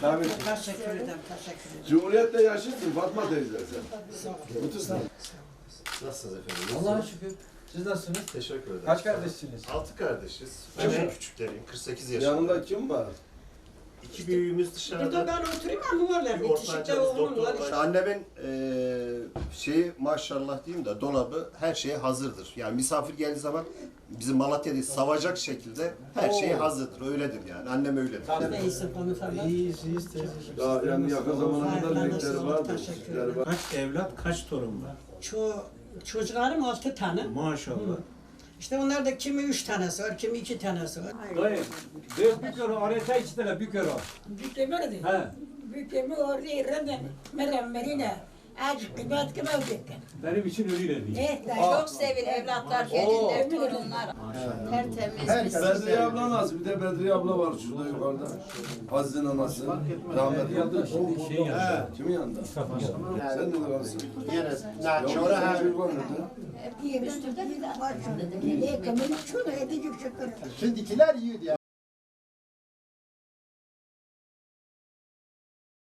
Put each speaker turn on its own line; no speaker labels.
Tabii.
Teşekkür ederim, teşekkür ederim.
Cumhuriyet'te yaşıyorsun Fatma teyze sen. Mutlusun.
Nasılsınız efendim?
Allah'a şükür. Siz nasılsınız?
Teşekkür ederim.
Kaç kardeşsiniz?
Altı kardeşiz. Ben en küçükleriyim. 48 yaşındayım.
Yanında kim var?
İki büyüğümüz
Burada
dışarıda.
ben oturayım ama öyle
Bir
bitişikte
ortancamız
oğlum
doktor
var.
var.
İşte annemin eee şeyi maşallah diyeyim de dolabı her şeye hazırdır. Yani misafir geldiği zaman bizim Malatya'da savacak şekilde her şey hazırdır. Öyledir yani. Annem öyledir.
Neyse konu falan.
İyiyiz, iyiyiz teyze.
Ya yani yakın zamana kadar
teşekkür
küçükleri var.
Kaç evlat, kaç torun var?
Ço çocuklarım altı tane.
Maşallah.
İşte onlar da kimi üç tanesi var, kimi iki tanesi var.
Dayı, bir bir kere areta iki tane bir kere.
Bükemedi.
He.
Bükemi orada yerinde merem merine. Azıcık kıymet kıymet
Benim için öyle değil.
Eh,
Çok sevin evlatlar, gelinler, torunlar. Tertemiz bir
Bedriye abla nasıl? Bir de Bedriye abla var şurada yukarıda. Aziz'in anası. Rahmetli.
Yanında şimdi şey
He,
yanında.
kimin yanında? Sen de kalsın.
Yine
Yok, sen çocuk var nerede?
Üstünde başında. Ne kımını şunu edecek şükür.
Şimdikiler yiyordu ya.